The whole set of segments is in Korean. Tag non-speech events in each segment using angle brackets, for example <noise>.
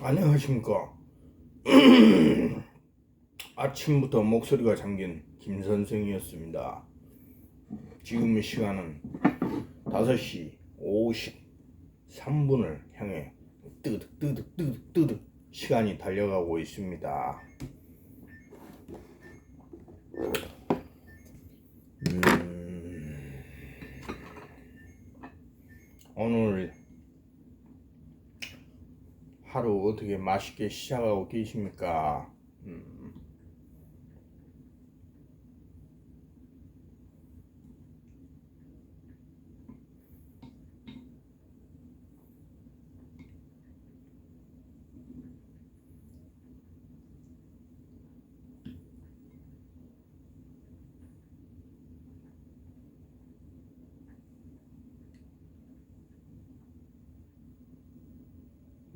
안녕하십니까. <clears throat> 아침부터 목소리가 잠긴 김 선생이었습니다. 지금 시간은 5시 53분을 향해 뜨득 뜨득 뜨득 뜨득 시간이 달려가고 있습니다. 하루 어떻게 맛있게 시작하고 계십니까? 음.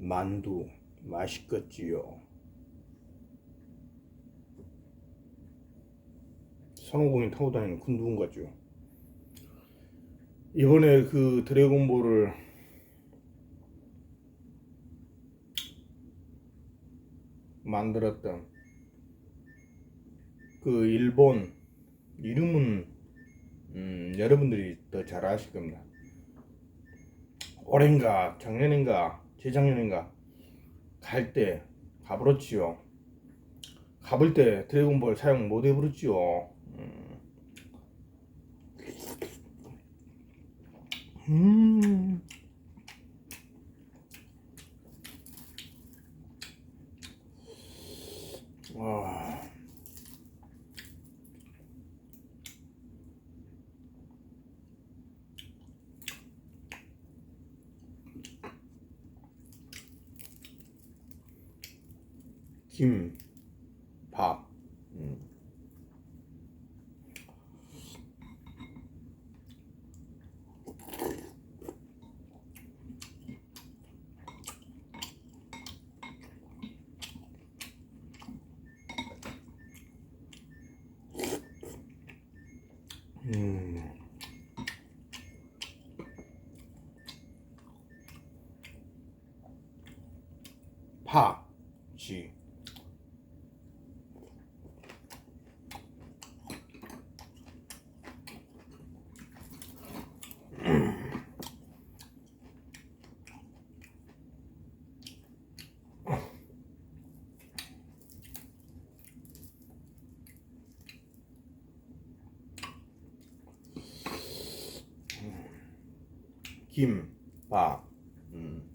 만두 맛있겠지요. 선호공이 타고 다니는 큰 누군가죠. 이번에 그 드래곤볼을 만들었던 그 일본 이름은 음, 여러분들이 더 잘 아실 겁니다. 올해인가 작년인가 재작년인가 갈 때 가버렸지요. 가볼 때 드래곤볼 사용 못 해버렸지요. 음. 음. 와. 김, 밥. 음. 음. 파, 지. 김, 밥. 음.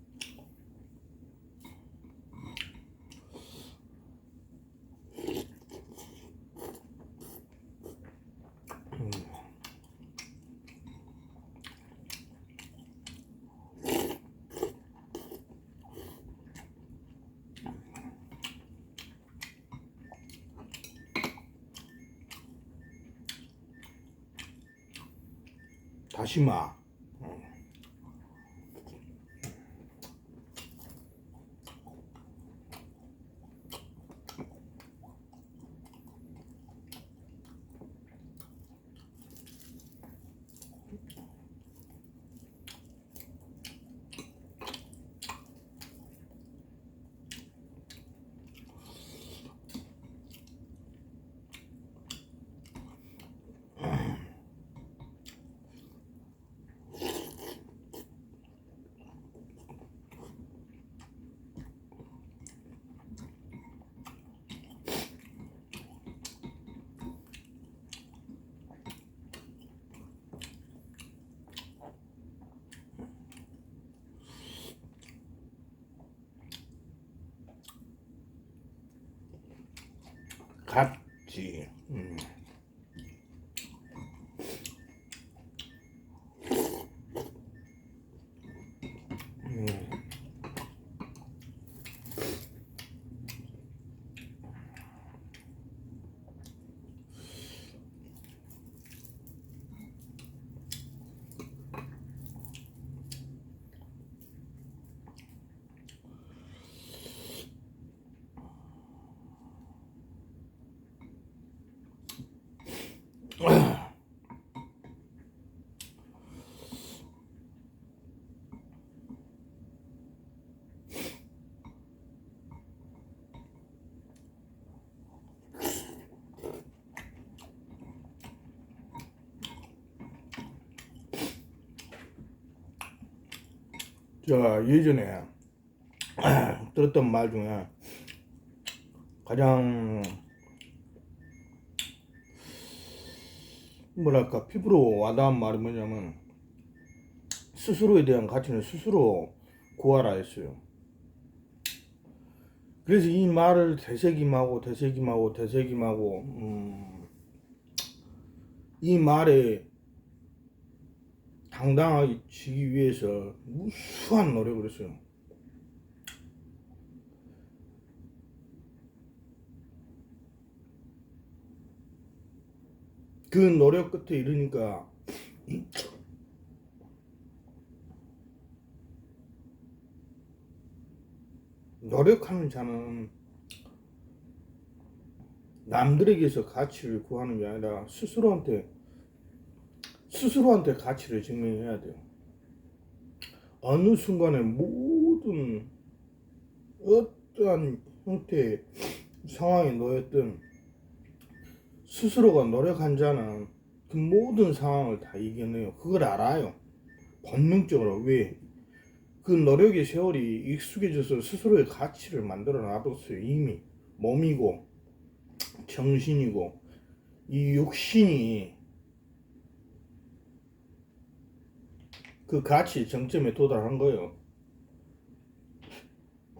음. 다시마. 같지. 저 예전에 <clears throat> 들었던 말 중에 가장 뭐랄까 피부로 와닿은 말이 뭐냐면 스스로에 대한 가치는 스스로 구하라 했어요. 그래서 이 말을 되새김하고 되새김하고 되새김하고 음, 이 말에 당당하게 지기 위해서 무수한 노력을 했어요. 그 노력 끝에 이르니까 노력하는 자는 남들에게서 가치를 구하는 게 아니라 스스로한테 스스로한테 가치를 증명해야 돼요. 어느 순간에 모든 어떠한 형태의 상황에 놓였든 스스로가 노력한 자는 그 모든 상황을 다 이겨내요. 그걸 알아요. 본능적으로 왜? 그 노력의 세월이 익숙해져서 스스로의 가치를 만들어 놔뒀어요. 이미 몸이고 정신이고 이 육신이 그 가치 정점에 도달한 거예요.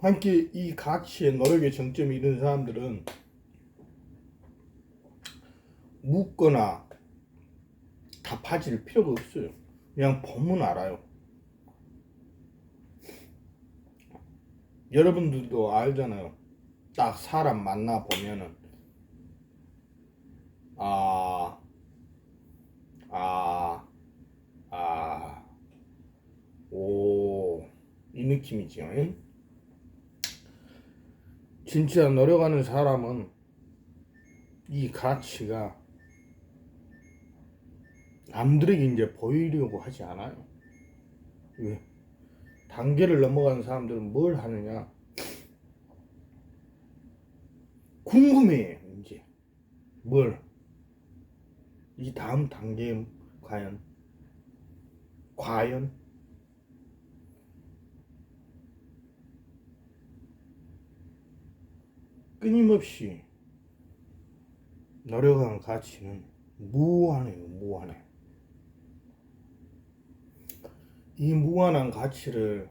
함께 이 가치의 노력의 정점에 이른 사람들은 묻거나 답하질 필요가 없어요. 그냥 보면 알아요. 여러분들도 알잖아요. 딱 사람 만나 보면은 아, 아, 아, 오, 이 느낌이죠. 응? 진짜 노력하는 사람은 이 가치가 남들에게 이제 보이려고 하지 않아요. 왜? 단계를 넘어가는 사람들은 뭘 하느냐? 궁금해, 이제. 뭘? 이 다음 단계 과연? 과연? 끊임없이 노력한 가치는 무한해요, 무한해. 이 무한한 가치를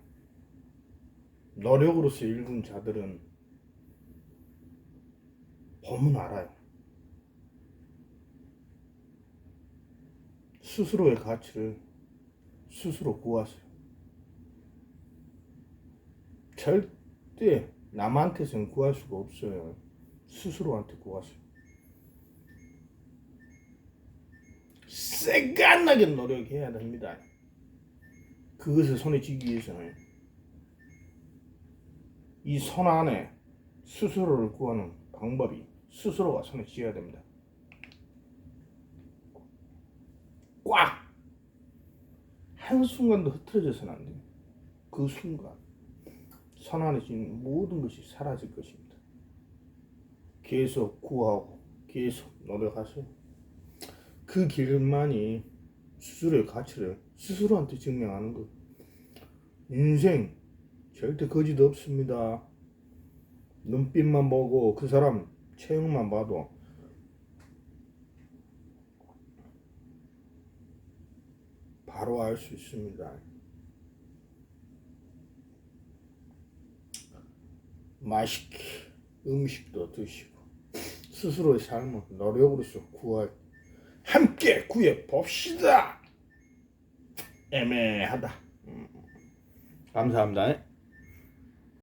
노력으로서 읽은 자들은 보면 알아요. 스스로의 가치를 스스로 구하세요. 절대 남한테서는 구할 수가 없어요. 스스로한테 구하세요. 새간나게 노력해야 됩니다. 그것을 손에 쥐기 위해서는 이 손 안에 스스로를 구하는 방법이 스스로가 손에 쥐어야 됩니다. 꽉! 한순간도 흐트러져서는 안 돼요. 그 순간 쥐는 모든 것이 사라질 것입니다. 계속 구하고 계속 노력하세요. 그 길만이 스스로의 가치를 스스로한테 증명하는 것. 인생 절대 거짓 없습니다. 눈빛만 보고 그 사람 체형만 봐도 바로 알 수 있습니다. 맛있게 음식도 드시고 스스로의 삶을 노력으로서 구할 함께 구해 봅시다. 애매하다. 음. 감사합니다.